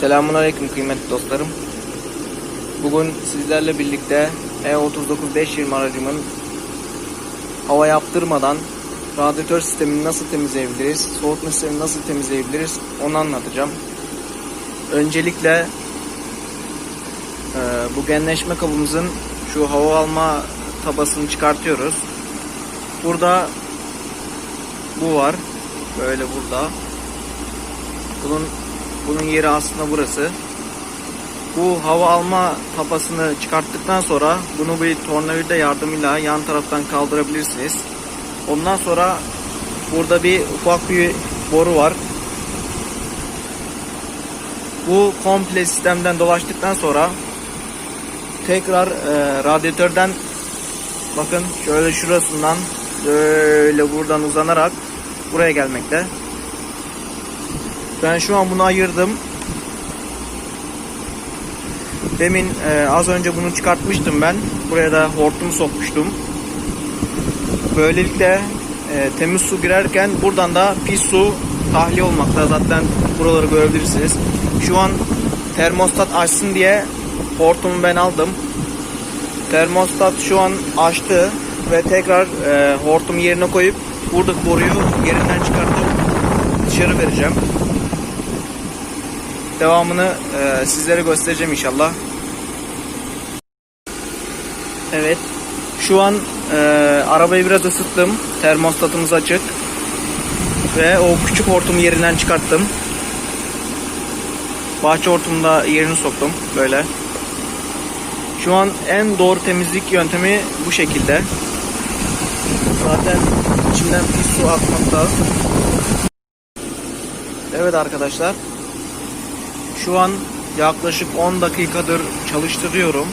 Selamun Aleyküm kıymetli dostlarım. Bugün sizlerle birlikte E E39 520 aracımın hava yaptırmadan radyatör sistemini nasıl temizleyebiliriz, soğutma sistemini nasıl temizleyebiliriz onu anlatacağım. Öncelikle e, bu genleşme kabımızın şu hava alma tabasını çıkartıyoruz. Burada bu var. Böyle burada. Bunun bunun yeri aslında burası. Bu hava alma tapasını çıkarttıktan sonra bunu bir tornavida yardımıyla yan taraftan kaldırabilirsiniz. Ondan sonra burada bir ufak bir boru var. Bu komple sistemden dolaştıktan sonra tekrar e, radyatörden bakın şöyle şurasından böyle buradan uzanarak buraya gelmekte. Ben şu an bunu ayırdım. Demin e, az önce bunu çıkartmıştım ben. Buraya da hortum sokmuştum. Böylelikle e, temiz su girerken buradan da pis su tahliye olmakta. Zaten buraları görebilirsiniz. Şu an termostat açsın diye hortumu ben aldım. Termostat şu an açtı ve tekrar e, hortumu yerine koyup buradaki boruyu yerinden çıkartıp dışarı vereceğim. Devamını e, sizlere göstereceğim inşallah. Evet. Şu an e, arabayı biraz ısıttım. Termostatımız açık. Ve o küçük hortumu yerinden çıkarttım. Bahçe hortumunda yerini soktum. Böyle. Şu an en doğru temizlik yöntemi bu şekilde. Zaten içinden pis su akmakta. Evet arkadaşlar. Şu an yaklaşık 10 dakikadır çalıştırıyorum.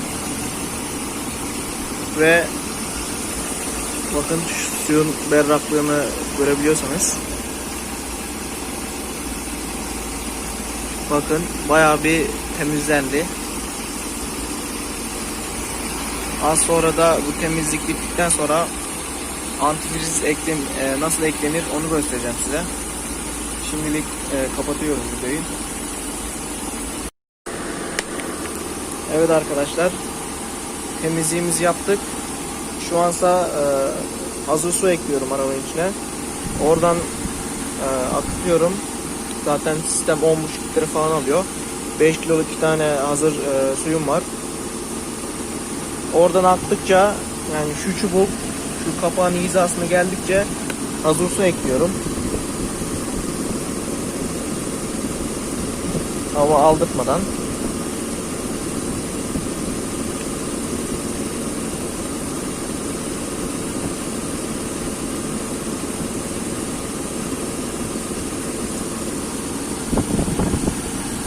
Ve bakın şu suyun berraklığını görebiliyorsanız. Bakın bayağı bir temizlendi. Az sonra da bu temizlik bittikten sonra antifriz eklem e, nasıl eklenir onu göstereceğim size. Şimdilik e, kapatıyorum videoyu. Evet arkadaşlar. Temizliğimizi yaptık. Şu ansa e, hazır su ekliyorum arabanın içine. Oradan e, akıtıyorum. Zaten sistem 10,5 litre falan alıyor. 5 kiloluk iki tane hazır e, suyum var. Oradan aktıkça yani şu çubuk şu kapağın hizasına geldikçe hazır su ekliyorum. Hava aldırtmadan.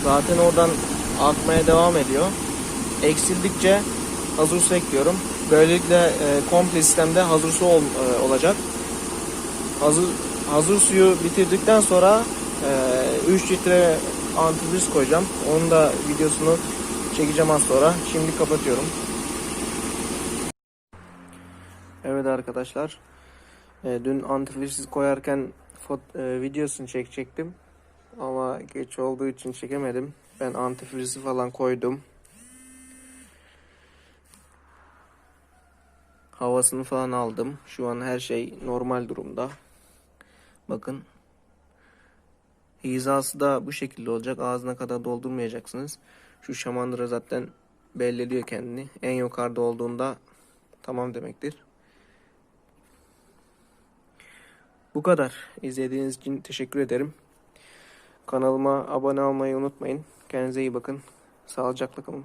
Zaten oradan akmaya devam ediyor. Eksildikçe hazır su ekliyorum. Böylelikle e, komple sistemde hazır su ol, e, olacak. Hazır hazır suyu bitirdikten sonra e, 3 litre antifriz koyacağım. Onun da videosunu çekeceğim az sonra. Şimdi kapatıyorum. Evet arkadaşlar. E, dün antifriz koyarken e, videosunu çekecektim. Ama geç olduğu için çekemedim. Ben antifrizi falan koydum. Havasını falan aldım. Şu an her şey normal durumda. Bakın. Hizası da bu şekilde olacak. Ağzına kadar doldurmayacaksınız. Şu şamandıra zaten belli ediyor kendini. En yukarıda olduğunda tamam demektir. Bu kadar. İzlediğiniz için teşekkür ederim. Kanalıma abone olmayı unutmayın. Kendinize iyi bakın. Sağlıcakla kalın.